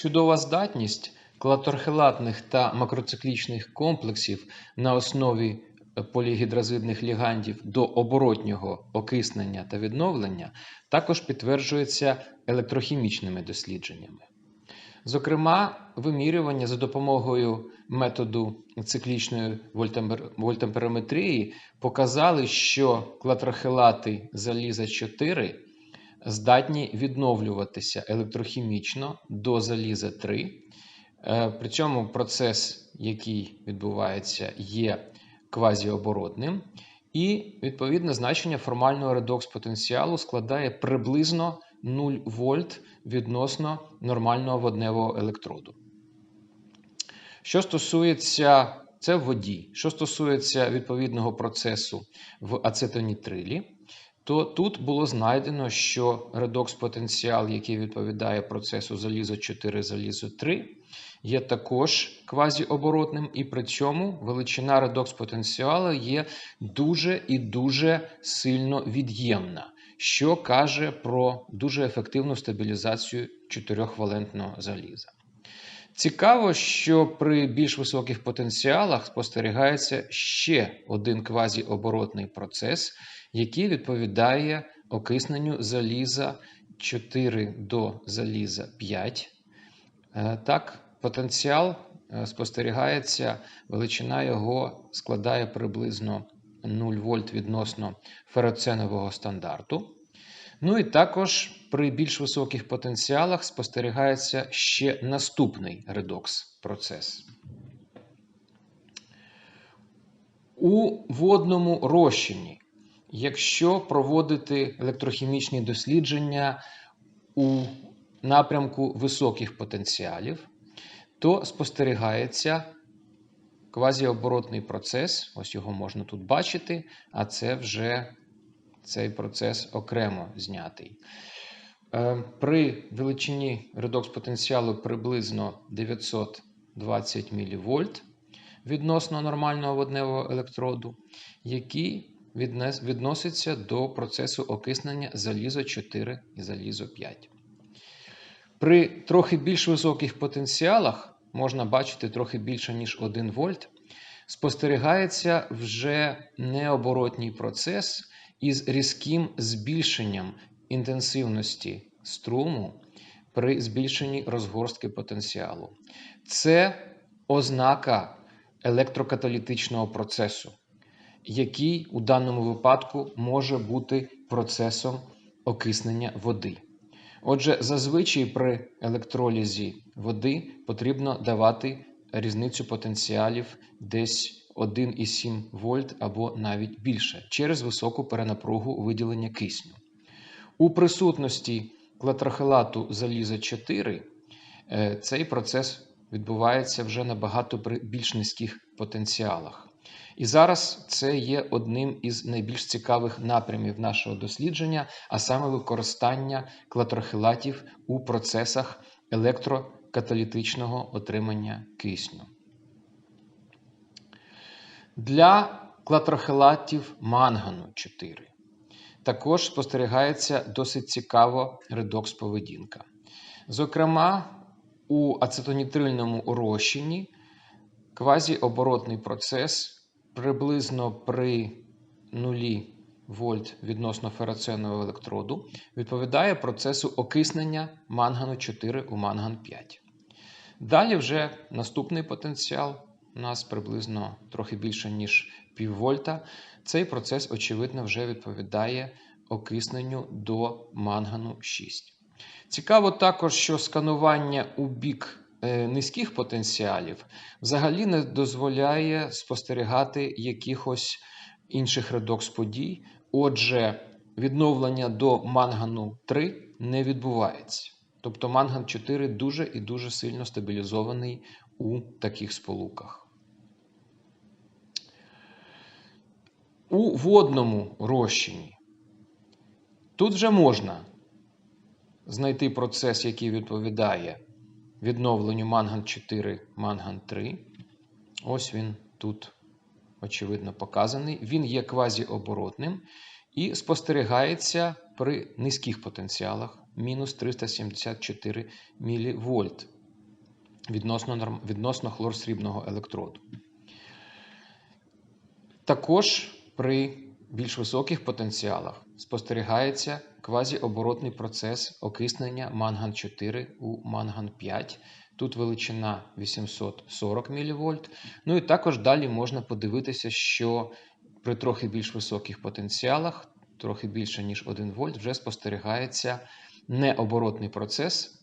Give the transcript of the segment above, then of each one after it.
Чудова здатність клаторхелатних та макроциклічних комплексів на основі е, полігідразидних лігандів до оборотнього окиснення та відновлення також підтверджується електрохімічними дослідженнями. Зокрема, вимірювання за допомогою методу циклічної вольтампер- вольтамперометрії показали, що клатрохелати заліза 4 здатні відновлюватися електрохімічно до заліза 3. Е, При цьому процес, який відбувається, є квазіоборотним, і відповідне значення формального редокс-потенціалу складає приблизно 0 вольт відносно нормального водневого електроду. Що стосується це в воді, що стосується відповідного процесу в ацетонітрилі, то тут було знайдено, що редокс-потенціал, який відповідає процесу залізо 4 залізо 3, є також квазіоборотним, і при цьому величина редокс-потенціалу є дуже і дуже сильно від'ємна, що каже про дуже ефективну стабілізацію чотирьохвалентного заліза. Цікаво, що при більш високих потенціалах спостерігається ще один квазіоборотний процес, який відповідає окисненню заліза 4 до заліза 5. Е, Так, потенціал е, спостерігається, величина його складає приблизно 0 вольт відносно фероценового стандарту. Ну і також при більш високих потенціалах спостерігається ще наступний редокс-процес. У водному розчині, якщо проводити електрохімічні дослідження у напрямку високих потенціалів, то спостерігається квазіоборотний процес, ось його можна тут бачити, а це вже цей процес окремо знятий. Е, При величині редокс-потенціалу приблизно 920 мВ відносно нормального водневого електроду, який відноситься до процесу окиснення залізо 4 і залізо 5. При трохи більш високих потенціалах, можна бачити трохи більше, ніж 1 вольт, спостерігається вже необоротній процес із різким збільшенням інтенсивності струму при збільшенні розгорстки потенціалу. Це ознака електрокаталітичного процесу, який у даному випадку може бути процесом окиснення води. Отже, зазвичай при електролізі води потрібно давати різницю потенціалів десь 1,7 вольт або навіть більше через високу перенапругу виділення кисню. У присутності клатрохелату заліза 4 е, цей процес відбувається вже набагато при більш низьких потенціалах. І зараз це є одним із найбільш цікавих напрямів нашого дослідження, а саме використання клатрохелатів у процесах електрокаталітичного отримання кисню. Для клатрохелатів мангану 4 також спостерігається досить цікаво редокс-поведінка. Зокрема, у ацетонітрильному розчині квазіоборотний процес приблизно при 0 вольт відносно фероценового електроду відповідає процесу окиснення мангану 4 у манган 5. Далі вже наступний потенціал у нас приблизно трохи більше, ніж пів вольта. Цей процес, очевидно, вже відповідає окисненню до мангану 6. Цікаво також, що сканування у бік е, низьких потенціалів взагалі не дозволяє спостерігати якихось інших редокс-подій. Отже, відновлення до мангану 3 не відбувається. Тобто манган 4 дуже і дуже сильно стабілізований у таких сполуках. У водному розчині тут вже можна знайти процес, який відповідає відновленню манган 4, манган 3. Ось він тут, очевидно, показаний. Він є квазіоборотним і спостерігається при низьких потенціалах мінус 374 мВ відносно, відносно хлорсрібного електроду. Також при більш високих потенціалах спостерігається квазіоборотний процес окиснення манган-4 у манган-5. Тут величина 840 мВ. Ну і також далі можна подивитися, що при трохи більш високих потенціалах, трохи більше ніж 1 вольт, вже спостерігається необоротний процес.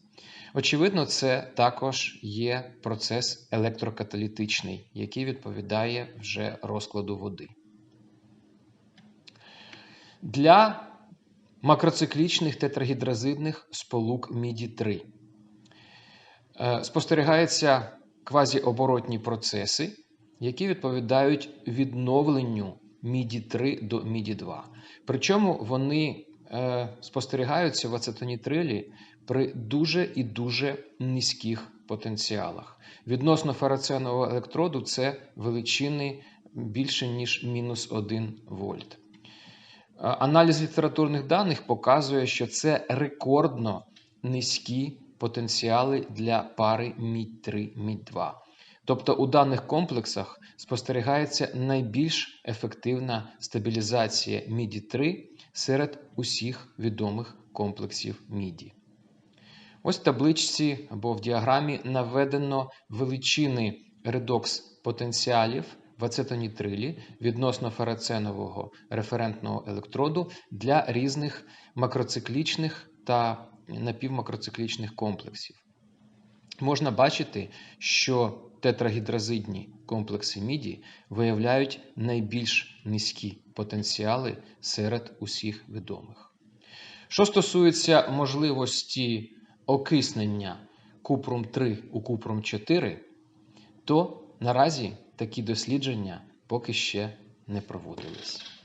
Очевидно, це також є процес електрокаталітичний, який відповідає вже розкладу води. Для макроциклічних тетрагідразидних сполук міді 3 е, спостерігаються квазіоборотні процеси, які відповідають відновленню міді 3 до міді 2. Причому вони е, спостерігаються в ацетонітрилі при дуже і дуже низьких потенціалах. Відносно фараценового електроду це величини більше ніж мінус 1 вольт. Аналіз літературних даних показує, що це рекордно низькі потенціали для пари мідь-3, мідь-2. Тобто у даних комплексах спостерігається найбільш ефективна стабілізація міді-3 серед усіх відомих комплексів міді. Ось в табличці або в діаграмі наведено величини редокс потенціалів в ацетонітрилі відносно ферроценового референтного електроду для різних макроциклічних та напівмакроциклічних комплексів. Можна бачити, що тетрагідразидні комплекси міді виявляють найбільш низькі потенціали серед усіх відомих. Що стосується можливості окиснення купрум 3 у купрум 4, то наразі такі дослідження поки ще не проводились.